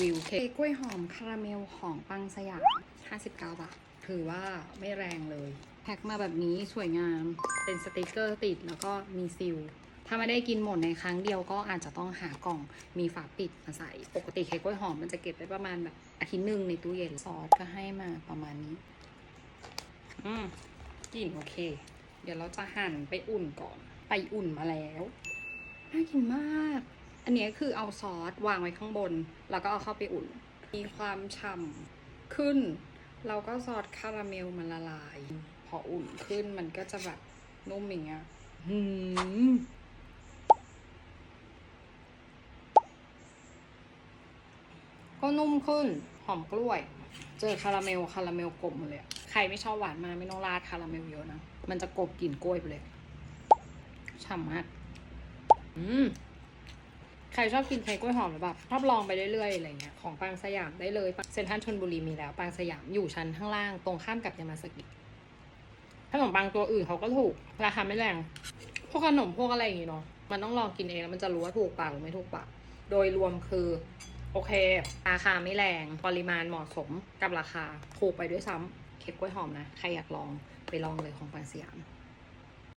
วิวเค้กกล้วยหอมคาราเมลของปังสยาม59 บาท ถือว่าไม่แรงเลย แพ็คมาแบบนี้สวยงาม เป็นสติกเกอร์ติดแล้วก็มีซิล ถ้าไม่ได้กินหมดในครั้งเดียวก็อาจจะต้องหากล่องมีฝาปิดมาใส่ ปกติเค้กกล้วยหอมมันจะเก็บได้ประมาณแบบอาทิตย์หนึ่งในตู้เย็น ซอสก็ให้มาประมาณนี้ อืมกลิ่นโอเค เดี๋ยวเราจะหั่นไปอุ่นก่อน ไปอุ่นมาแล้ว น่ากินมาก อันนี้คือเอาซอสวางไว้ข้างบน แล้วก็เอาเข้าไปอุ่น มีความฉ่ำขึ้น เราก็ซอสคาราเมลมันละลาย พออุ่นขึ้นมันก็จะแบบนุ่มอย่างเงี้ยหืมก็นุ่มขึ้น หอมกล้วย เจอคาราเมลคาราเมลกลบหมเลย ใครไม่ชอบหวานมาไม่ต้องราดคาราเมลเยอะนะ มันจะกลบกลิ่นกล้วยไปเลย ฉ่ำมาก อืม รชอบกินเค้กล้วยหอมหรือแบบชอบลองไปเรื่อยๆอะไรเงี้ยของปางสยามได้เลยเซ็นทรัลชนบุรีมีแล้วปางสยามอยู่ชั้นข้างล่างตรงข้ามกับยามาสกิขนมปังตัวอื่นเขาก็ถูกราคาไม่แรงพวกขนมพวกอะไรอย่างงี้เนาะมันต้องลองกินเองแล้วมันจะรู้ว่าถูกปากหรือไม่ถูกปากโดยรวมคือ โอเค ราคาไม่แรงปริมาณเหมาะสมกับราคาถูกไปด้วยซ้ำเค้กกล้วยหอมนะใครอยากลองไปลองเลยของปางสยาม